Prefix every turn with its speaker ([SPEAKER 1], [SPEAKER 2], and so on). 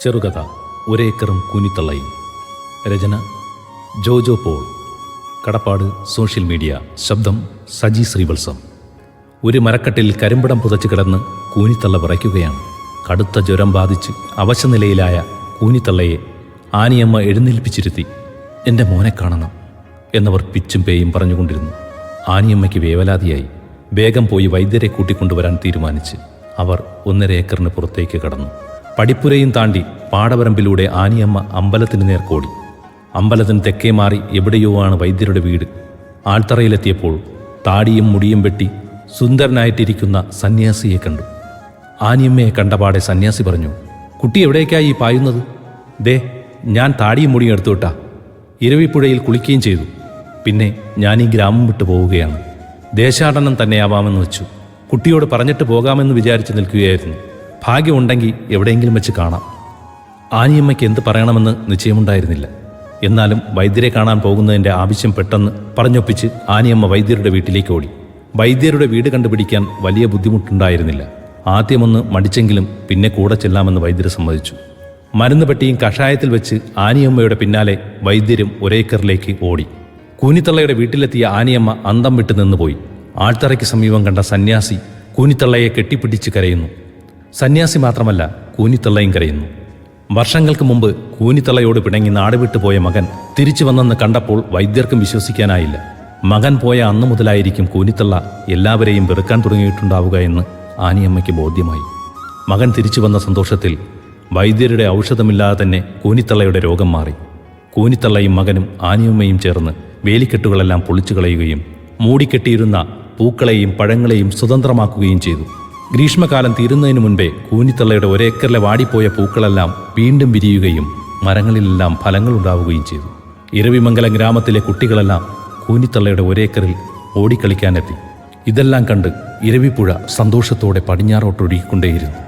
[SPEAKER 1] ചെറുകഥ ഒരേക്കറും കൂനിത്തള്ളയും. രചന ജോജോ പോൾ. കടപ്പാട് സോഷ്യൽ മീഡിയ ശബ്ദം സജി ശ്രീവത്സം. ഒരു മരക്കട്ടിൽ കരിമ്പടം പുതച്ചു കിടന്ന് കൂനിത്തള്ള വിറയ്ക്കുകയാണ്. കടുത്ത ജ്വരം ബാധിച്ച് അവശനിലയിലായ കൂനിത്തള്ളയെ ആനിയമ്മ എഴുന്നേൽപ്പിച്ചിരുത്തി എന്റെ മോനെ കാണണം എന്നവർ പിച്ചും പേയും പറഞ്ഞുകൊണ്ടിരുന്നു. ആനിയമ്മയ്ക്ക് വേവലാതിയായി വേഗം പോയി വൈദ്യരെ കൂട്ടിക്കൊണ്ടുവരാൻ തീരുമാനിച്ച് അവർ ഒന്നര ഏക്കറിന് പുറത്തേക്ക് കടന്നു. പടിപ്പുരയും താണ്ടി പാടവരമ്പിലൂടെ ആനിയമ്മ അമ്പലത്തിന് നേർക്കോടി അമ്പലത്തിന് തെക്കേ മാറി എവിടെയോ ആണ് വൈദ്യരുടെ വീട്. ആൾത്തറയിലെത്തിയപ്പോൾ താടിയും മുടിയും വെട്ടി സുന്ദരനായിട്ടിരിക്കുന്ന സന്യാസിയെ കണ്ടു. ആനിയമ്മയെ കണ്ടപാടെ സന്യാസി പറഞ്ഞു കുട്ടി എവിടേക്കായി ഈ പായുന്നത്? ദേ ഞാൻ താടിയും മുടിയും എടുത്തു വിട്ടാ. ഇരവിപ്പുഴയിൽ കുളിക്കുകയും ചെയ്തു. പിന്നെ ഞാൻ ഈ ഗ്രാമം വിട്ടു പോവുകയാണ്. ദേശാടനം തന്നെയാവാമെന്ന് വെച്ചു. കുട്ടിയോട് പറഞ്ഞിട്ട് പോകാമെന്ന് വിചാരിച്ചു നിൽക്കുകയായിരുന്നു. ഭാഗ്യമുണ്ടെങ്കിൽ എവിടെയെങ്കിലും വെച്ച് കാണാം. ആനിയമ്മയ്ക്ക് എന്ത് പറയണമെന്ന് നിശ്ചയമുണ്ടായിരുന്നില്ല. എന്നാലും വൈദ്യരെ കാണാൻ പോകുന്നതിന്റെ ആവശ്യം പെട്ടെന്ന് പറഞ്ഞൊപ്പിച്ച് ആനിയമ്മ വൈദ്യരുടെ വീട്ടിലേക്ക് ഓടി. വൈദ്യരുടെ വീട് കണ്ടുപിടിക്കാൻ വലിയ ബുദ്ധിമുട്ടുണ്ടായിരുന്നില്ല. ആദ്യമൊന്ന് മടിച്ചെങ്കിലും പിന്നെ കൂടെ ചെല്ലാമെന്ന് വൈദ്യർ സമ്മതിച്ചു. മരുന്ന് പെട്ടിയും കഷായത്തിൽ വെച്ച് ആനിയമ്മയുടെ പിന്നാലെ വൈദ്യരും ഒരേക്കറിലേക്ക് ഓടി. കൂനിത്തള്ളയുടെ വീട്ടിലെത്തിയ ആനിയമ്മ അന്തം വിട്ട് നിന്നുപോയി. ആൾത്തറയ്ക്ക് സമീപം കണ്ട സന്യാസി കൂനിത്തള്ളയെ കെട്ടിപ്പിടിച്ച് കരയുന്നു. സന്യാസി മാത്രമല്ല കൂനിത്തള്ളയും കരയുന്നു. വർഷങ്ങൾക്ക് മുമ്പ് കൂനിത്തള്ളയോട് പിണങ്ങി നാടുവിട്ടു പോയ മകൻ തിരിച്ചു വന്നെന്ന് കണ്ടപ്പോൾ വൈദ്യർക്കും വിശ്വസിക്കാനായില്ല. മകൻ പോയ അന്നു മുതലായിരിക്കും കൂനിത്തള്ള എല്ലാവരെയും വെറുക്കാൻ തുടങ്ങിയിട്ടുണ്ടാവുക എന്ന് ആനിയമ്മയ്ക്ക് ബോധ്യമായി. മകൻ തിരിച്ചു വന്ന സന്തോഷത്തിൽ വൈദ്യരുടെ ഔഷധമില്ലാതെ തന്നെ കൂനിത്തള്ളയുടെ രോഗം മാറി. കൂനിത്തള്ളയും മകനും ആനിയമ്മയും ചേർന്ന് വേലിക്കെട്ടുകളെല്ലാം പൊളിച്ചു കളയുകയും മൂടിക്കെട്ടിയിരുന്ന പൂക്കളെയും പഴങ്ങളെയും സ്വതന്ത്രമാക്കുകയും ചെയ്തു. ഗ്രീഷ്മകാലം തീരുന്നതിന് മുൻപേ കൂഞ്ഞിത്തള്ളയുടെ ഒരേക്കറിലെ വാടിപ്പോയ പൂക്കളെല്ലാം വീണ്ടും വിരിയുകയും മരങ്ങളിലെല്ലാം ഫലങ്ങളുണ്ടാവുകയും ചെയ്തു. ഇരവിമംഗലം ഗ്രാമത്തിലെ കുട്ടികളെല്ലാം കൂഞ്ഞിത്തള്ളയുടെ ഒരേക്കറിൽ ഓടിക്കളിക്കാനെത്തി. ഇതെല്ലാം കണ്ട് ഇരവിപ്പുഴ സന്തോഷത്തോടെ പടിഞ്ഞാറോട്ടൊഴുകിക്കൊണ്ടേയിരുന്നു.